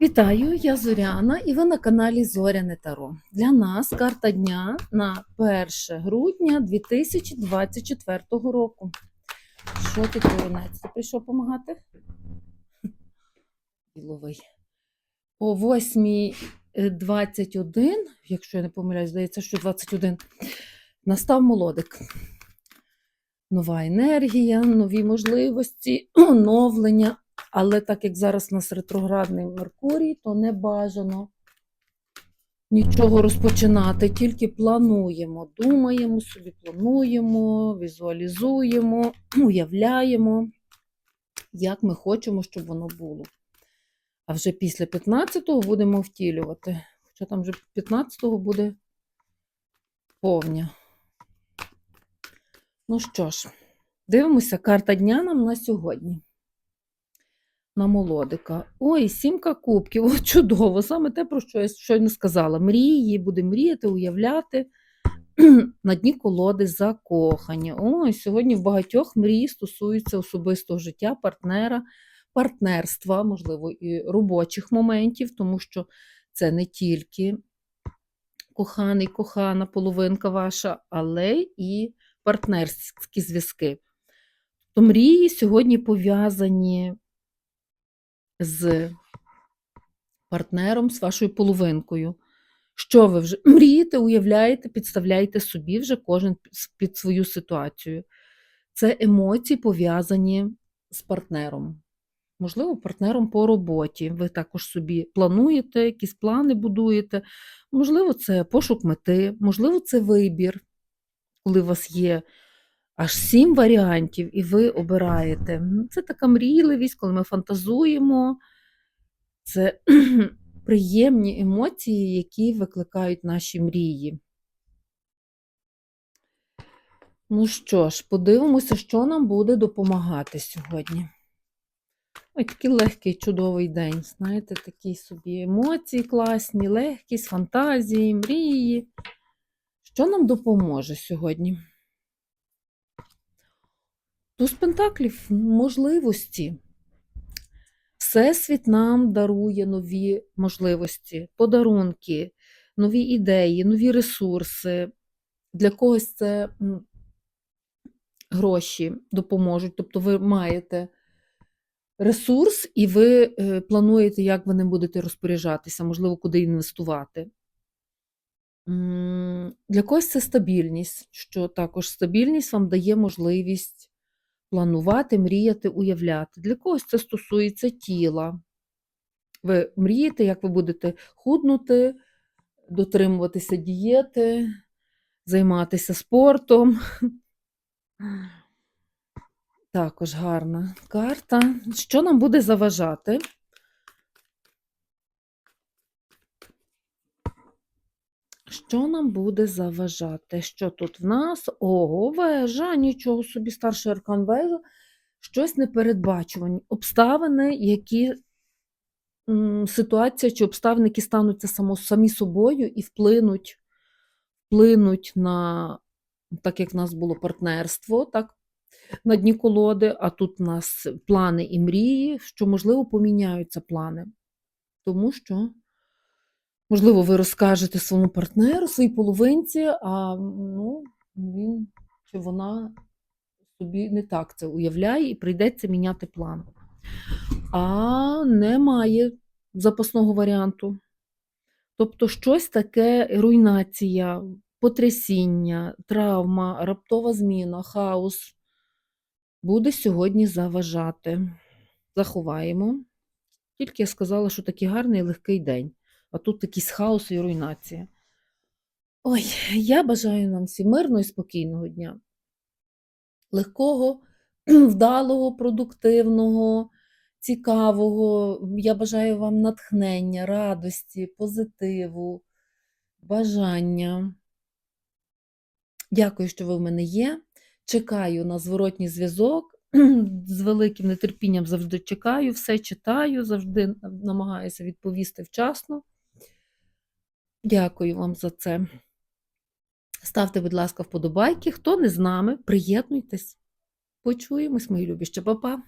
Вітаю, я Зоряна і ви на каналі Зоряне Таро. Для нас карта дня на 1 грудня 2024 року. Що ти, Коронець? Ти прийшов допомагати? Діловий. О 8.21, якщо я не помиляюсь, здається, що 21, настав молодик. Нова енергія, нові можливості, оновлення. Але так як зараз у нас ретроградний Меркурій, то не бажано нічого розпочинати, тільки плануємо, думаємо собі, плануємо, візуалізуємо, уявляємо, як ми хочемо, щоб воно було. А вже після 15-го будемо втілювати. Хоча там вже 15-го буде повня. Ну що ж, дивимося, карта дня нам на сьогодні на молодика. Ой, сімка кубків, о, чудово! Саме те, про що я щойно сказала. Мрії, буде мріяти, уявляти. На дні колоди закохання. Ой, сьогодні в багатьох мрії стосуються особистого життя, партнера, партнерства, можливо, і робочих моментів, тому що це не тільки коханий, кохана половинка ваша, але і партнерські зв'язки. То мрії сьогодні пов'язані з партнером, з вашою половинкою. Що ви вже мрієте, уявляєте, підставляєте собі вже кожен під свою ситуацію. Це емоції пов'язані з партнером. Можливо, партнером по роботі. Ви також собі плануєте, якісь плани будуєте. Можливо, це пошук мети, можливо, це вибір, коли у вас є аж сім варіантів, і ви обираєте. Це така мрійливість, коли ми фантазуємо. Це приємні емоції, які викликають наші мрії. Ну що ж, подивимося, що нам буде допомагати сьогодні. Ой, такий легкий, чудовий день. Знаєте, такі собі емоції класні, легкість, фантазії, мрії. Що нам допоможе сьогодні? Туз Пентаклів можливості. Всесвіт нам дарує нові можливості, подарунки, нові ідеї, нові ресурси. Для когось це гроші допоможуть. Тобто ви маєте ресурс, і ви е, плануєте, як ви ним будете розпоряджатися, можливо, куди інвестувати. Для когось це стабільність, що також стабільність вам дає можливість планувати, мріяти, уявляти. Для когось це стосується тіла. Ви мрієте, як ви будете худнути, дотримуватися дієти, займатися спортом. Також гарна карта. Що нам буде заважати? Що нам буде заважати? Що тут в нас? Ого, вежа, нічого собі, старший аркан вежа, щось непередбачувані. Обставини, які ситуація чи обставини, які стануться само, самі собою і вплинуть, вплинуть на, так як в нас було партнерство, так, на дні колоди, а тут у нас плани і мрії, що, можливо, поміняються плани. Тому що. Можливо, ви розкажете своєму партнеру, своїй половинці, а ну, він чи вона собі не так це уявляє і прийдеться міняти план. А немає запасного варіанту. Тобто щось таке руйнація, потрясіння, травма, раптова зміна, хаос буде сьогодні заважати. Заховаємо. Тільки я сказала, що такий гарний легкий день а тут якийсь хаос і руйнація. Ой, я бажаю нам всім мирного і спокійного дня. Легкого, вдалого, продуктивного, цікавого. Я бажаю вам натхнення, радості, позитиву, бажання. Дякую, що ви в мене є. Чекаю на зворотній зв'язок. З великим нетерпінням завжди чекаю, все читаю, завжди намагаюся відповісти вчасно. Дякую вам за це. Ставте, будь ласка, вподобайки. Хто не з нами, приєднуйтесь. Почуємось, мої любі ще, Па-па!